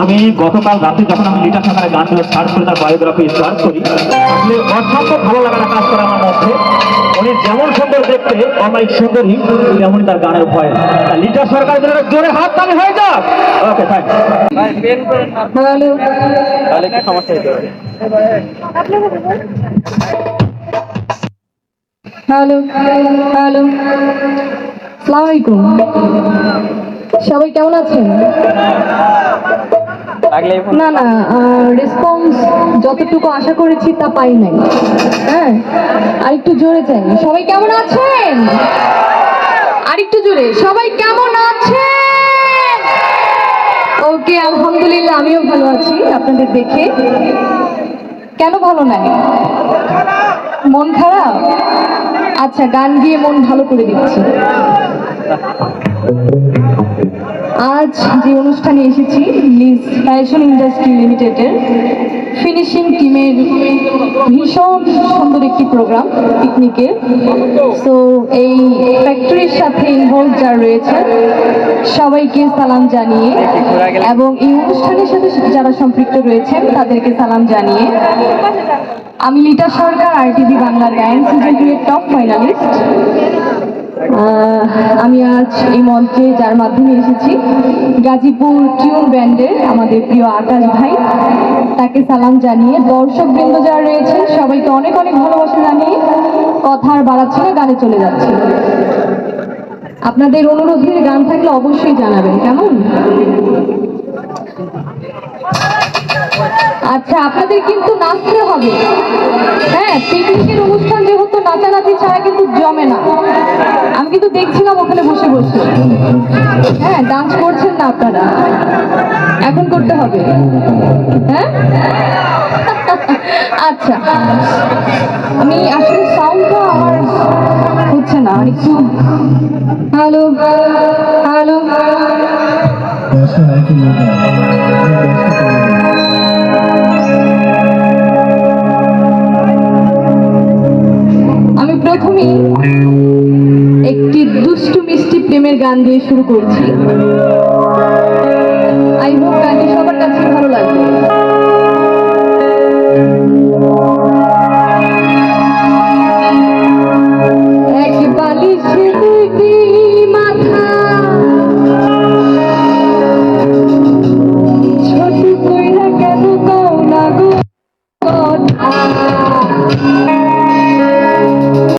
আমি গতকাল রাতে যখন আমি লিটার সরকারের গানগুলো সার্চ করে তার বায়োগ্রাফি সার্চ করি আসলে অসম্ভব ভালো লাগাটা কাজ করে আমার মধ্যে। উনি যেমন সুন্দর দেখতে অমায়িক সুন্দরী তেমনই তার গানের ভয়। লিটার জন্য একটা জোরে হাত তালি হয়ে যাক। ওকে থ্যাংক হ্যালো তাহলে কি সমস্যা হতে পারে। Hello hello. সালাম আলাইকুম সবাই কেমন আছেন? না না রেসপন্স যতটুকু আশা করেছি তা পাই নাই। হ্যাঁ? আরেকটু জোরে চাই সবাই কেমন আছেন? আরেকটু জোরে। সবাই কেমন আছেন? ওকে, আলহামদুলিল্লাহ, আমিও ভালো আছি আপনাদের দেখে। কেন ভালো নাই? মন খারাপ? আচ্ছা গান গিয়ে মন ভালো করে দিচ্ছি। আজ যে অনুষ্ঠানে এসেছি লিজ ফ্যাশন ইন্ডাস্ট্রি লিমিটেডের ফিনিশিং টিমের ভীষণ সুন্দর একটি প্রোগ্রাম পিকনিকের সো এই ফ্যাক্টরির সাথে ইনভলভ যারা রয়েছে, সবাইকে সালাম জানিয়ে এবং এই অনুষ্ঠানের সাথে যারা সম্পৃক্ত রয়েছেন, তাদেরকে সালাম জানিয়ে আমি লিটা সরকার আরটিভি বাংলার গায়ন সিজন টপ ফাইনালিস্ট আমি আজ এই মঞ্চে যার মাধ্যমে এসেছি, গাজীপুর টিউন ব্যান্ডের আমাদের প্রিয় আকাশ ভাই, তাকে সালাম জানিয়ে দর্শক বৃন্দ যারা রয়েছেন, সবাইকে অনেক অনেক ভালোবাসা জানিয়ে কথা আর বাড়াচ্ছি না, গানে চলে যাচ্ছে। আপনাদের অনুরোধের গান থাকলে অবশ্যই জানাবেন, কেমন? আচ্ছা আপনাদের কিন্তু নাচতে হবে। হ্যাঁ পিকনিকের অনুষ্ঠান যেহেতু নাচানাচি ছাড়া কিন্তু জমে না। কিন্তু দেখছিলাম ওখানে বসে বসে। হ্যাঁ ডান্স করছেন না আপনারা। এখন করতে হবে। হ্যাঁ? আচ্ছা। আমি আসলে সাউন্ডটা আমার হচ্ছে না একটু হ্যালো হ্যালো। আমি প্রথমেই দুষ্টু মিষ্টি প্রেমের গান দিয়ে শুরু করছি। আই হোপ গানটি সবার কাছে